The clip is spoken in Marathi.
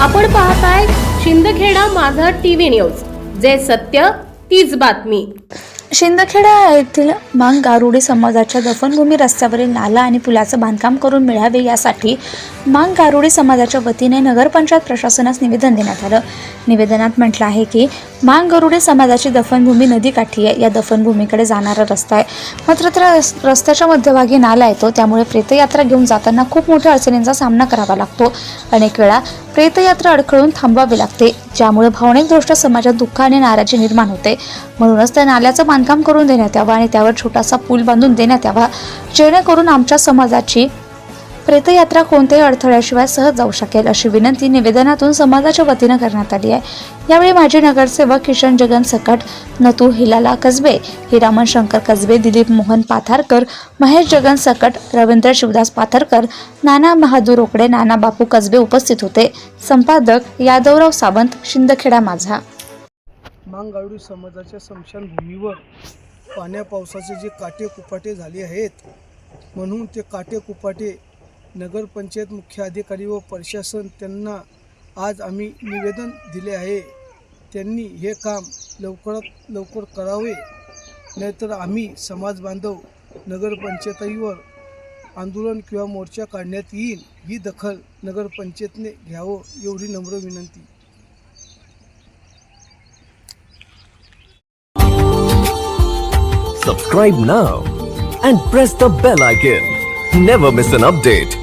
आपण पाहताय शिंदखेडा माझा टीव्ही न्यूज. जे सत्य तीच बातमी. शिंदखेडा येथील मांग गारुडी समाजाच्या दफनभूमी रस्त्यावरील नाला आणि पुलाचं बांधकाम करून मिळावे यासाठी मांग गारुडी समाजाच्या वतीने नगरपंचायत प्रशासनास निवेदन देण्यात आलं. निवेदनात म्हटलं आहे की मांग गरुडी समाजाची दफनभूमी नदीकाठी आहे. या दफनभूमीकडे जाणारा रस्ता आहे. मात्र त्या रस्त्याच्या मध्यभागी नाला येतो. त्यामुळे प्रेतयात्रा घेऊन जाताना खूप मोठ्या अडचणींचा सामना करावा लागतो. अनेक वेळा प्रेतयात्रा अडखळून थांबवावी लागते. ज्यामुळे भावनिकदृष्ट्या समाजात दुःख आणि नाराजी निर्माण होते. म्हणूनच त्या नाल्याचं बांधकाम करून देण्यात यावं आणि त्यावर छोटासा पूल बांधून देण्यात यावा. जेणेकरून आमच्या समाजाची प्रेतयात्रा कोणत्याही अडथळ्याशिवाय सहज जाऊ शकेल अशी विनंती निवेदनातून समाजाच्या वतीनं करण्यात आली आहे. यावेळी माजी नगरसेवक किशन जगन सकट नतू हिलाला कसबे हिरामन शंकर कसबे दिलीप मोहन पाथारकर महेश जगन सकट रवींद्र शिवदास पाथरकर नाना बहादूर रोकडे नाना बापू कसबे उपस्थित होते. संपादक यादवराव सावंत शिंदखेडा माझा. मांगावडी समाजाच्या स्मशानभूमीवर पाण्या पावसाचे जे काटे कुपाटे झाले आहेत म्हणून ते काटे कुपाटे नगरपंचायत मुख्य अधिकारी व प्रशासन त्यांना आज आम्ही निवेदन दिले आहे त्यांनी हे काम लवकरात लवकर करावे नाहीतर आम्ही समाज बांधव नगरपंचायतीवर आंदोलन किंवा मोर्चा काढण्यात येईल ही दखल नगरपंचायतने घ्यावं एवढी नम्र विनंती Subscribe now and press the bell icon. Never miss an update.